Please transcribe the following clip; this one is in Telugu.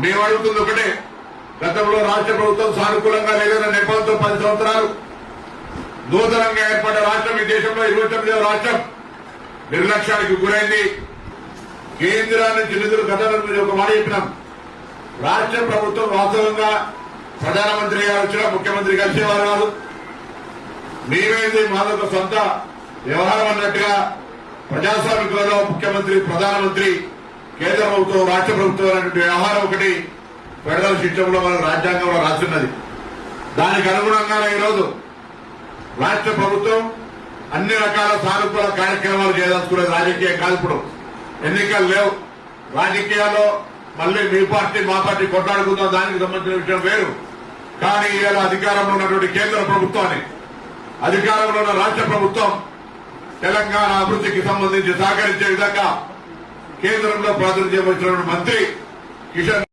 మేము అడుగుతుంది ఒకటే గతంలో రాష్ట్ర ప్రభుత్వం సానుకూలంగా లేదన్న నెపంతో పది సంవత్సరాలు నూతనంగా ఏర్పడ్డ రాష్ట్రం ఈ దేశంలో ఇరవై తొమ్మిదవ రాష్ట్రం. నిర్లక్ష్యానికి గురైంది. కేంద్రాన్ని నిధులు గతంలో ఒక మాట చెప్పినాం. రాష్ట్ర ప్రభుత్వం వాస్తవంగా ప్రధానమంత్రి గారు వచ్చినా ముఖ్యమంత్రి కలిసేవారు కాదు. మేమేది మాదొక సొంత వ్యవహారం అన్నట్టుగా ప్రజాస్వామికులలో ముఖ్యమంత్రి ప్రధానమంత్రి కేంద్ర ప్రభుత్వం రాష్ట్ర ప్రభుత్వం అనేటువంటి వ్యవహారం ఒకటి ఫెడరల్ సిస్టంలో మన రాజ్యాంగంలో రాస్తున్నది. దానికి అనుగుణంగానే ఈరోజు రాష్ట్ర ప్రభుత్వం అన్ని రకాల సానుకూల కార్యక్రమాలు చేయదలుచుకునేది రాజకీయం కాదు ఇప్పుడు. ఎన్నికలు లేవు. రాజకీయాల్లో మళ్ళీ మీ పార్టీ మా పార్టీ కొట్లాడుకుందాం దానికి సంబంధించిన విషయం వేరు. కానీ ఇవాళ అధికారంలో ఉన్నటువంటి కేంద్ర ప్రభుత్వాన్ని అధికారంలో ఉన్న రాష్ట్ర ప్రభుత్వం తెలంగాణ అభివృద్ధికి సంబంధించి సహకరించే విధంగా కేంద్రంలో ప్రాతినిధ్యం వచ్చినటువంటి మంత్రి కిషన్